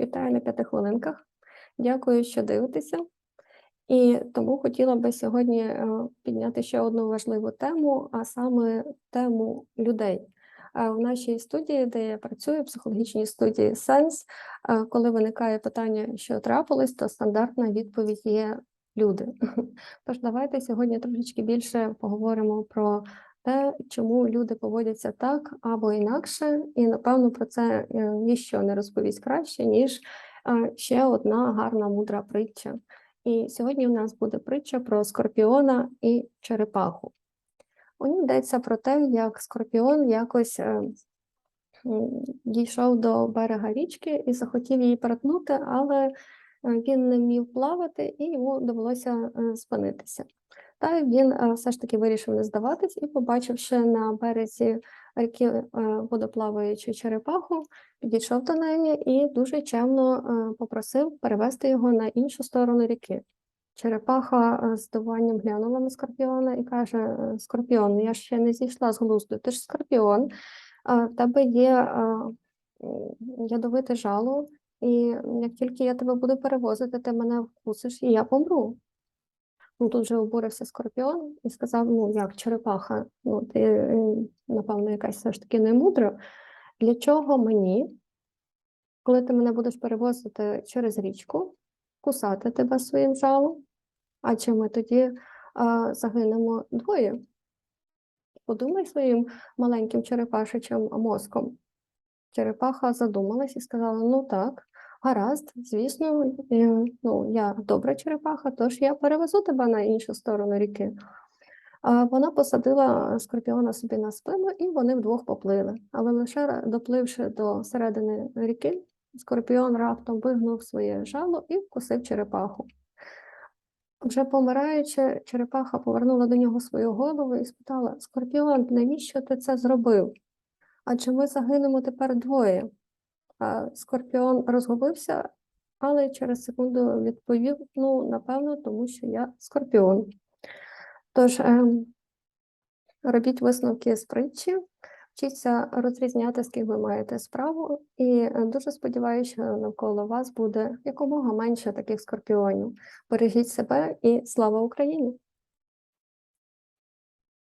Вітаю на п'яти хвилинках. Дякую, що дивитеся. І тому хотіла би сьогодні е, підняти ще одну важливу тему, а саме тему людей. Е, В нашій студії, де я працюю, психологічній студії Сенс, коли виникає питання, що трапилось, то стандартна відповідь є люди. Тож давайте сьогодні трошечки більше поговоримо про те, чому люди поводяться так або інакше, і напевно про це е, ніщо не розповість краще, ніж е, ще одна гарна мудра притча. І сьогодні в нас буде притча про скорпіона і черепаху. У ній йдеться про те, як скорпіон якось е, дійшов до берега річки і захотів її перетнути, але він не вмів плавати, і йому довелося спинитися. Та він е, все ж таки вирішив не здаватись і, побачивши на березі ріки е, водоплаваючу черепаху, підійшов до неї і дуже чемно е, попросив перевести його на іншу сторону ріки. Черепаха з здивуванням глянула на скорпіона і каже: «Е, Скорпіон, я ще не зійшла з глузду, ти ж скорпіон, в тебе є ядовите жало, і як тільки я тебе буду перевозити, ти мене вкусиш, і я помру. Ну, тут же обурився скорпіон і сказав: ну як черепаха, ну ти, напевно, якась все ж таки не мудра. Для чого мені, коли ти мене будеш перевозити через річку, кусати тебе своїм жалом? А чи ми тоді а, загинемо двоє? Подумай своїм маленьким черепашечим мозком. Черепаха задумалась і сказала: ну так, гаразд, звісно, е, ну, я добра черепаха, тож я перевезу тебе на іншу сторону ріки. Вона посадила скорпіона собі на спину, і вони вдвох поплили. Але лише допливши до середини ріки, скорпіон раптом вигнув своє жало і вкусив черепаху. Вже помираючи, черепаха повернула до нього свою голову і спитала: Скорпіон, навіщо ти це зробив? Адже ми загинемо тепер двоє. Скорпіон розгубився, але через секунду відповів: ну, напевно, тому що я скорпіон. Тож ем, робіть висновки з притчі, вчіться розрізняти, з ким ви маєте справу, і е, дуже сподіваюся, що навколо вас буде якомога менше таких скорпіонів. Бережіть себе і слава Україні!